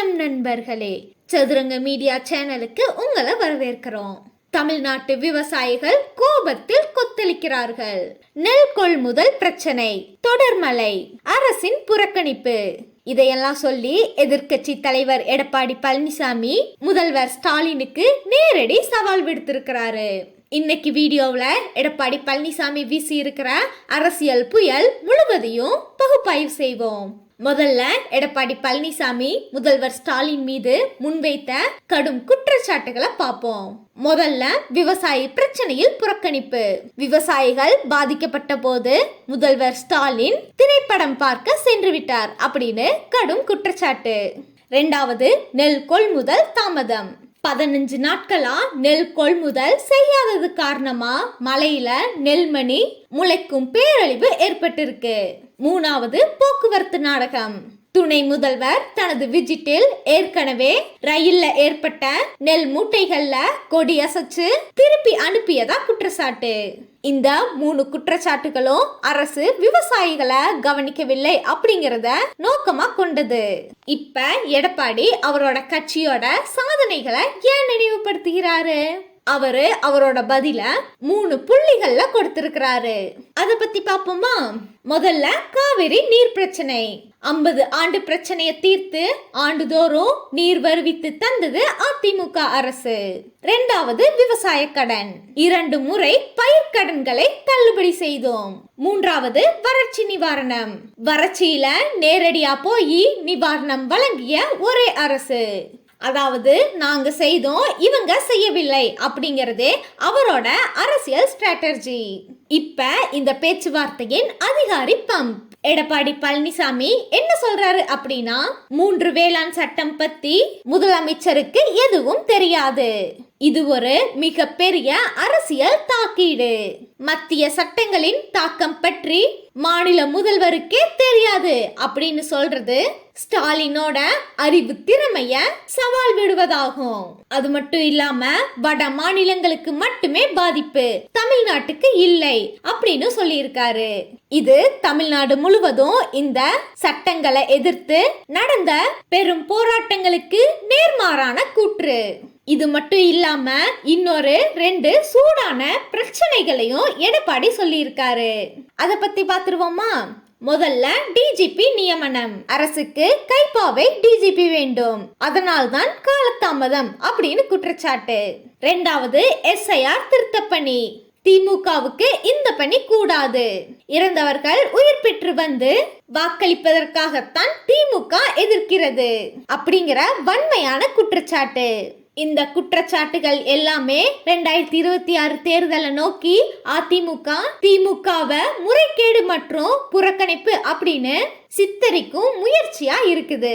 வணக்கம் நண்பர்களே. சதுரங்க மீடியா சேனலுக்கு உங்களை வரவேற்கிறோம். தமிழ்நாட்டு விவசாயிகள் கோபத்தில் கொத்தளிக்கிறார்கள். நெல் கொள்முதல் பிரச்சனை தொடர்மலை அரசின் புறக்கணிப்பு. இதையெல்லாம் சொல்லி எதிர்க்கட்சி தலைவர் எடப்பாடி பழனிசாமி முதல்வர் ஸ்டாலினுக்கு நேரடி சவால் விடுத்திருக்கிறாரு. இன்னைக்கு வீடியோவில் எடப்பாடி பழனிசாமி வீசி இருக்கிற அரசியல் புயல் முழுவதையும் பகுப்பாய்வு செய்வோம். முதல்ல எடப்பாடி பழனிசாமி முதல்வர் ஸ்டாலின் மீது முன்வைத்த கடும் குற்றச்சாட்டுகளை பார்ப்போம். முதல்ல விவசாயி பிரச்சனையில் புறக்கணிப்பு. விவசாயிகள் பாதிக்கப்பட்ட போது முதல்வர் ஸ்டாலின் திரைப்படம் பார்க்க சென்று விட்டார் அப்படின்னு கடும் குற்றச்சாட்டு. ரெண்டாவது நெல் கொள்முதல் தாமதம். பதினஞ்சு நாட்களா நெல் கொள்முதல் செய்யாதது காரணமா? மலையில நெல்மணி முளைக்கும் பேரழிவு ஏற்பட்டிருக்கு. மூணாவது போக்குவரத்து நாடகம். துணை முதல்வர் தனது விஜிட்டில் ஏற்கனவே ரயில்ல ஏற்பட்ட நெல் மூட்டைகள்ல கொடி அசைச்சு திருப்பி அனுப்பியதா குற்றச்சாட்டு. இந்த மூணு குற்றச்சாட்டுகளும் அரசு விவசாயிகளை கவனிக்கவில்லை அப்படிங்கறத நோக்கமா கொண்டது. இப்ப எடப்பாடி அவரோட கட்சியோட சாதனைகளை ஏன் நினைவுபடுத்துகிறாரு? அவரு அவரோட பதில மூணு புள்ளிகள்ல கொடுத்திருக்கிறாரு. அத பத்தி பாப்போமா? முதல்ல காவிரி நீர் பிரச்சனை. ஐம்பது ஆண்டு பிரச்சனையை தீர்த்து ஆண்டுதோறும் நீர் வருவித்து தந்தது அதிமுக அரசு. இரண்டாவது விவசாய கடன். இரண்டு முறை பயிர் கடன்களை தள்ளுபடி செய்தோம். மூன்றாவது வறட்சி நிவாரணம். வறட்சியில நேரடியா போய் நிவாரணம் வழங்கிய ஒரே அரசு. அதாவது நாங்கள் செய்தோம் இவங்க செய்யவில்லை அப்படிங்கிறது அவரோட அரசியல் ஸ்ட்ராட்டஜி இப்போ இந்த பேச்சுவார்த்தையின் அதிகாரி பம்ப். எடப்பாடி பழனிசாமி என்ன சொல்றாரு அப்படின்னா மூன்று வேளாண் சட்டம் பத்தி முதலமைச்சருக்கு எதுவும் தெரியாது. இது ஒரு மிகப்பெரிய அரசியல் தாக்கீடு. மத்திய சட்டங்களின் தாக்கம் பற்றி மாநில முதல்வருக்கே தெரியாது அப்படின்னு சொல்றது ஸ்டாலினோட அறிவு திறமைய சவால் விடுவதாகும். அது மட்டும் இல்லாம வட மாநிலங்களுக்கு மட்டுமே பாதிப்பு. தமிழ்நாட்டுக்கு இல்லை அப்படின்னு சொல்லியிருக்காரு. இது தமிழ்நாடு முழுவதும் இந்த சட்டங்களை எதிர்த்து நடந்த பெரும் போராட்டங்களுக்கு நேர்மாறான கூற்று. இது மட்டும் இல்லாம இன்னொரு ரெண்டு சூடான பிரச்சனைகளையும் எடப்பாடி சொல்லியிருக்காரு. அதை பத்தி பாத்துருவோமா? முதல்ல டிஜிபி நியமனம். அரசுக்கு கைப்பாவை டிஜிபி வேண்டும். அதனால்தான் காலதாமதம் அப்படின்னு குற்றச்சாட்டு. ரெண்டாவது எஸ்ஐஆர் திருத்தப்பணி. திமுகவுக்கு இந்த பணி கூடாது. இறந்தவர்கள் உயிர் பெற்று வந்து வாக்களிப்பதற்காகத்தான் திமுக எதிர்க்கிறது. அப்படிங்கிற வன்மையான குற்றச்சாட்டு. இந்த குற்றச்சாட்டுகள் எல்லாமே ரெண்டாயிரத்தி இருபத்தி ஆறு தேர்தலை நோக்கி அதிமுக திமுகவை முறைகேடு மற்றும் புறக்கணிப்பு அப்படின்னு சித்தரிக்கும் முயற்சியா இருக்குது.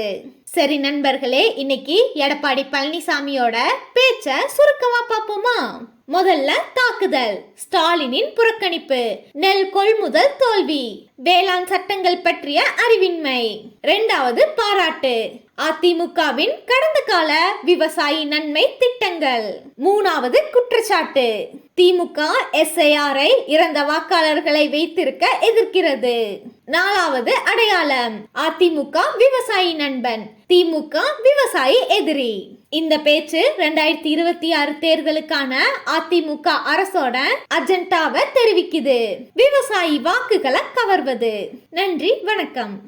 சரி நண்பர்களே இன்னைக்கு எடப்பாடி பழனிசாமியோட பேச்ச சுருக்கமா பார்ப்போமா? முதல்ல தாக்குதல். ஸ்டாலினின் புறக்கணிப்பு. நெல் கொள்முதல் தோல்வி. வேளாண் சட்டங்கள் பற்றிய அறிவின்மை. இரண்டாவது பாராட்டு. அதிமுகவின் கடந்த கால விவசாயி நன்மை திட்டங்கள். மூணாவது குற்றச்சாட்டு. திமுக எஸ்ஐஆரை இறந்த வாக்காளர்களை வைத்திருக்க எதிர்க்கிறது. நாலாவது அடையாளம் அதிமுக விவசாயி நண்பன் திமுக விவசாயி எதிரி. இந்த பேச்சு ரெண்டாயிரத்தி இருபத்தி ஆறு தேர்தலுக்கான அதிமுக அரசோட அஜெண்டாவை தெரிவிக்குது. விவசாயி வாக்குகளை கவர்வது. நன்றி வணக்கம்.